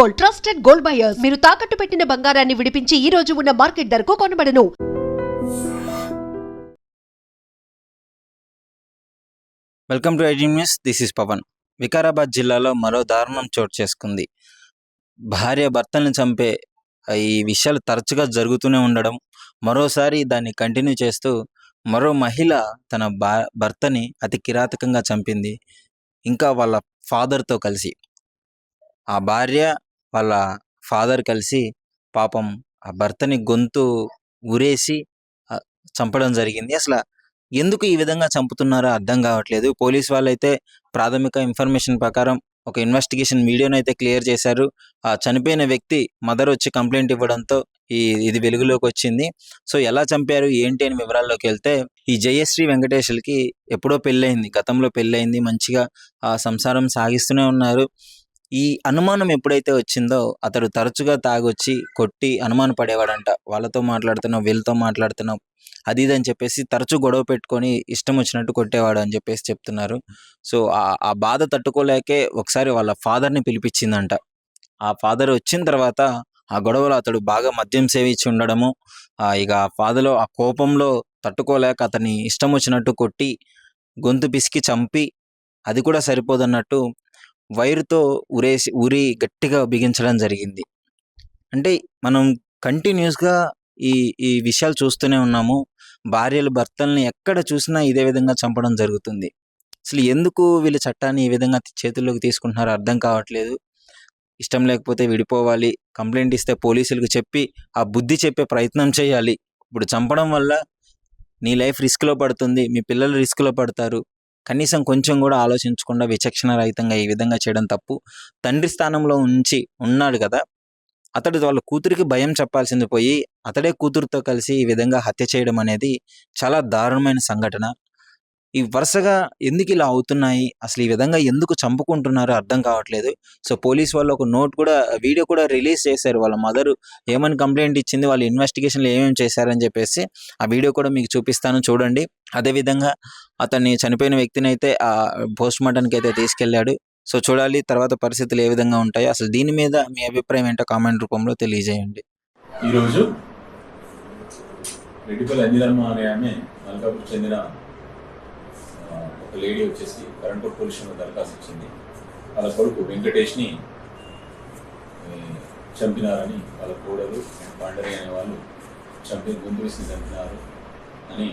Gold trusted gold buyers. మీరు తాకట్టు పెట్టిన బంగారాన్ని విడిపించి ఈ రోజు ఉన్న మార్కెట్ ధరకు కొనబడను. Welcome to IG news this is Pavan. Vikarabad జిల్లాలో మరో దారుణం చోటు చేసుకుంది. భార్య భర్తలను చంపే ఈ విషయాలు తరచుగా జరుగుతూనే ఉండడం మరోసారి దాన్ని కంటిన్యూ చేస్తూ మరో మహిళ తన భా భర్తని అతి కిరాతకంగా చంపింది ఇంకా వాళ్ళ ఫాదర్తో కలిసి. ఆ భార్య వాళ్ళ ఫాదర్ కలిసి పాపం ఆ భర్తని గొంతు ఉరేసి చంపడం జరిగింది. అసలు ఎందుకు ఈ విధంగా చంపుతున్నారో అర్థం కావట్లేదు. పోలీస్ వాళ్ళైతే ప్రాథమిక ఇన్ఫర్మేషన్ ప్రకారం ఒక ఇన్వెస్టిగేషన్ వీడియోని అయితే క్లియర్ చేశారు. ఆ చనిపోయిన వ్యక్తి మదర్ వచ్చి కంప్లైంట్ ఇవ్వడంతో ఈ ఇది వెలుగులోకి వచ్చింది. సో ఎలా చంపారు? ఏంటి అని వివరాల్లోకి వెళ్తే ఈ జయశ్రీ వెంకటేశ్వరికి ఎప్పుడో పెళ్ళయింది. గతంలో పెళ్ళయింది. మంచిగా ఆ సంసారం సాగిస్తూనే ఉన్నారు. ఈ అనుమానం ఎప్పుడైతే వచ్చిందో అతడు తరచుగా తాగొచ్చి కొట్టి అనుమాన పడేవాడంట. వాళ్ళతో మాట్లాడుతున్నావు వీళ్ళతో మాట్లాడుతున్నావు అది ఇది అని చెప్పేసి తరచూ గొడవ పెట్టుకొని ఇష్టం వచ్చినట్టు కొట్టేవాడు అని చెప్పేసి చెప్తున్నారు. సో ఆ ఆ బాధ తట్టుకోలేకే ఒకసారి వాళ్ళ ఫాదర్ని పిలిపించిందంట. ఆ ఫాదర్ వచ్చిన తర్వాత ఆ గొడవలో అతడు బాగా మద్యం సేవించి ఉండడము ఇక ఆ ఫాదర్లో ఆ కోపంలో తట్టుకోలేక అతన్ని ఇష్టం వచ్చినట్టు కొట్టి గొంతు పిసికి చంపి అది కూడా సరిపోదన్నట్టు వైరుతో ఉరేసి ఉరి గట్టిగా బిగించడం జరిగింది. అంటే మనం కంటిన్యూస్గా ఈ ఈ విషయాలు చూస్తూనే ఉన్నాము. భార్యలు భర్తల్ని ఎక్కడ చూసినా ఇదే విధంగా చంపడం జరుగుతుంది. అసలు ఎందుకు వీళ్ళు చట్టాన్ని ఈ విధంగా చేతుల్లోకి తీసుకుంటున్నారో అర్థం కావట్లేదు. ఇష్టం లేకపోతే విడిపోవాలి. కంప్లైంట్ ఇస్తే పోలీసులకు చెప్పి ఆ బుద్ధి చెప్పే ప్రయత్నం చేయాలి. ఇప్పుడు చంపడం వల్ల నీ లైఫ్ రిస్క్లో పడుతుంది. మీ పిల్లలు రిస్క్లో పడతారు. కనీసం కొంచెం కూడా ఆలోచించకుండా విచక్షణ రహితంగా ఈ విధంగా చేయడం తప్పు. తండ్రి స్థానంలో ఉంచి ఉన్నాడు కదా అతడు వాళ్ళ కూతురికి భయం చెప్పాల్సింది పోయి అతడే కూతురుతో కలిసి ఈ విధంగా హత్య చేయడం అనేది చాలా దారుణమైన సంఘటన. ఈ వరుసగా ఎందుకు ఇలా అవుతున్నాయి? అసలు ఈ విధంగా ఎందుకు చంపుకుంటున్నారో అర్థం కావట్లేదు. సో పోలీస్ వాళ్ళు ఒక నోట్ కూడా వీడియో కూడా రిలీజ్ చేశారు. వాళ్ళ మదర్ ఏమని కంప్లైంట్ ఇచ్చింది వాళ్ళు ఇన్వెస్టిగేషన్లో ఏమేమి చేశారని చెప్పేసి ఆ వీడియో కూడా మీకు చూపిస్తాను చూడండి. అదేవిధంగా అతన్ని చనిపోయిన వ్యక్తిని అయితే ఆ పోస్ట్ మార్టంకి అయితే తీసుకెళ్ళాడు సో చూడాలి తర్వాత పరిస్థితులు ఏ విధంగా ఉంటాయి. అసలు దీని మీద మీ అభిప్రాయం ఏంటో కామెంట్ రూపంలో తెలియజేయండి. ఈరోజు రెడ్డిపల్లి అంజలమ్మ అనే ఆమె మల్కాపూర్ చెందిన ఒక లేడీ వచ్చేసి కరెంట్ పొల్యూషన్లో దరఖాస్తు ఇచ్చింది. వాళ్ళ కొడుకు వెంకటేష్ని చంపినారని వాళ్ళ కోడలు పాండరి అనే వాళ్ళు చంపి గొంతు వేసి చంపినారు అని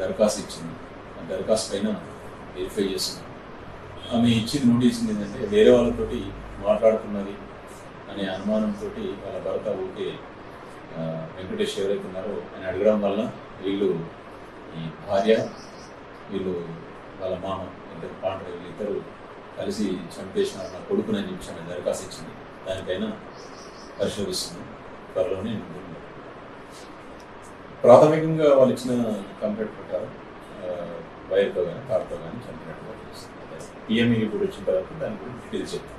దరఖాస్తు ఇచ్చింది. ఆ దరఖాస్తు పైన వెరిఫై చేస్తుంది. ఆమె ఇచ్చింది నోటీస్ ఏంటంటే వేరే వాళ్ళతోటి మాట్లాడుతున్నది అనే అనుమానంతో వాళ్ళ భర్త ఊరికే వెంకటేష్ ఎవరైతే ఉన్నారో ఆయన అడగడం వల్ల వీళ్ళు ఈ భార్య వీళ్ళు వాళ్ళ మామ ఇద్దరు పాండ్ర ఇద్దరు కలిసి చంపేసిన నా కొడుకునని చెప్పి దరఖాస్తు ఇచ్చింది. దానిపైన పరిశోధిస్తుంది. త్వరలోనే ప్రాథమికంగా వాళ్ళు ఇచ్చిన కంప్లైంట్ ప్రకారం వైర్తో కానీ కార్తో కానీ చంపినట్టుగా తెలుస్తుంది. పిఎంఈ ఇప్పుడు వచ్చిన తర్వాత దాని గురించి డీటెయిల్స్ చెప్తాం